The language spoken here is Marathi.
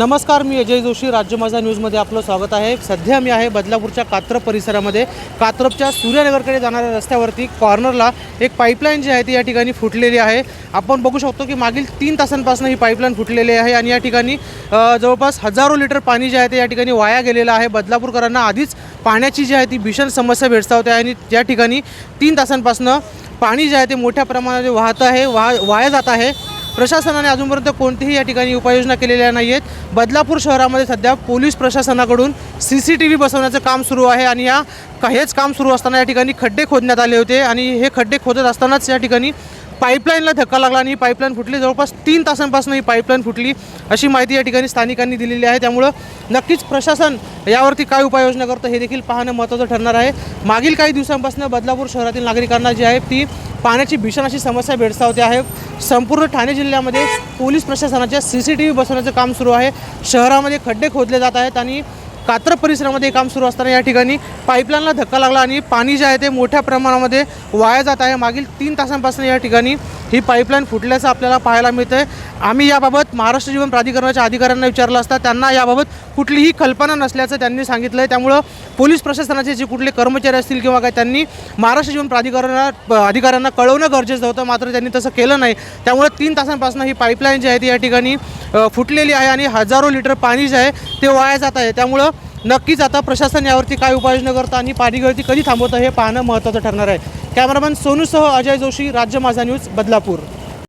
नमस्कार मी अजय जोशी. राज्य माझा न्यूजमध्ये आपलं स्वागत आहे. सध्या मी आहे बदलापूरच्या कात्रप परिसरामध्ये. कात्रपच्या सूर्यनगरकडे जाणाऱ्या रस्त्यावरती कॉर्नरला एक पाईपलाईन जी आहे ती या ठिकाणी फुटलेली आहे. आपण बघू शकतो की मागील तीन तासांपासून ही पाईपलाईन फुटलेली आहे आणि या ठिकाणी जवळपास हजारो लिटर पाणी जे आहे ते या ठिकाणी वाया गेलेलं आहे. बदलापूरकरांना आधीच पाण्याची जी आहे ती भीषण समस्या भेडसावते आणि या ठिकाणी तीन तासांपासून पाणी जे आहे ते मोठ्या प्रमाणात वाहत आहे वा वाया जात आहे. प्रशासनाने अजूनपर्यंत कोणतीही या ठिकाणी उपाययोजना केलेल्या नाही आहेत बदलापूर शहरामध्ये सध्या पोलीस प्रशासनाकडून सी सी टी व्ही बसवण्याचं काम सुरू आहे आणि या काहीच काम सुरू असताना या ठिकाणी खड्डे खोदण्यात आले होते आणि हे खड्डे खोदत असतानाच या ठिकाणी पाईपलाईनला धक्का लागला आणि ही पाईपलाईन फुटली. जवळपास तीन तासांपासून ही पाईपलाईन फुटली अशी माहिती या ठिकाणी स्थानिकांनी दिलेली आहे. त्यामुळं नक्कीच प्रशासन यावरती काय उपाययोजना करतं हे देखील पाहणं महत्त्वाचं ठरणार आहे. मागील काही दिवसांपासून बदलापूर शहरातील नागरिकांना जी आहे ती पाण्याची भीषण अशी समस्या भेडसावते आहे. संपूर्ण ठाणे जिल्ह्यामध्ये पोलीस प्रशासनाच्या सी सी टी व्ही बसवण्याचं काम सुरू आहे. शहरामध्ये खड्डे खोदले जात आहेत आणि कात्र परिसरामध्ये हे काम सुरू असताना या ठिकाणी पाईपलाईनला धक्का लागला आणि पाणी जे आहे ते मोठ्या प्रमाणामध्ये वाया जात आहे. मागील तीन तासांपासून या ठिकाणी ही पाईपलाईन फुटल्याचं आपल्याला पाहायला मिळतं आहे आम्ही याबाबत महाराष्ट्र जीवन प्राधिकरणाच्या अधिकाऱ्यांना विचारलं असता त्यांना याबाबत कुठलीही कल्पना नसल्याचं त्यांनी सांगितलं आहे त्यामुळं पोलीस प्रशासनाचे जे कुठले कर्मचारी असतील किंवा काय त्यांनी महाराष्ट्र जीवन प्राधिकरणा अधिकाऱ्यांना कळवणं गरजेचं होतं मात्र त्यांनी तसं केलं नाही. त्यामुळे तीन तासांपासून ही पाईपलाईन जी आहे ती या ठिकाणी फुटलेली आहे आणि हजारो लिटर पाणी जे आहे ते वाया जात आहे. त्यामुळं नक्कीच आता प्रशासन यावरती काय उपाययोजना करतं आणि पाणी गळती कधी थांबवतं हे पाहणं महत्त्वाचं ठरणार आहे. कॅमेरामॅन सोनूसह अजय जोशी राज्य माझा न्यूज बदलापूर.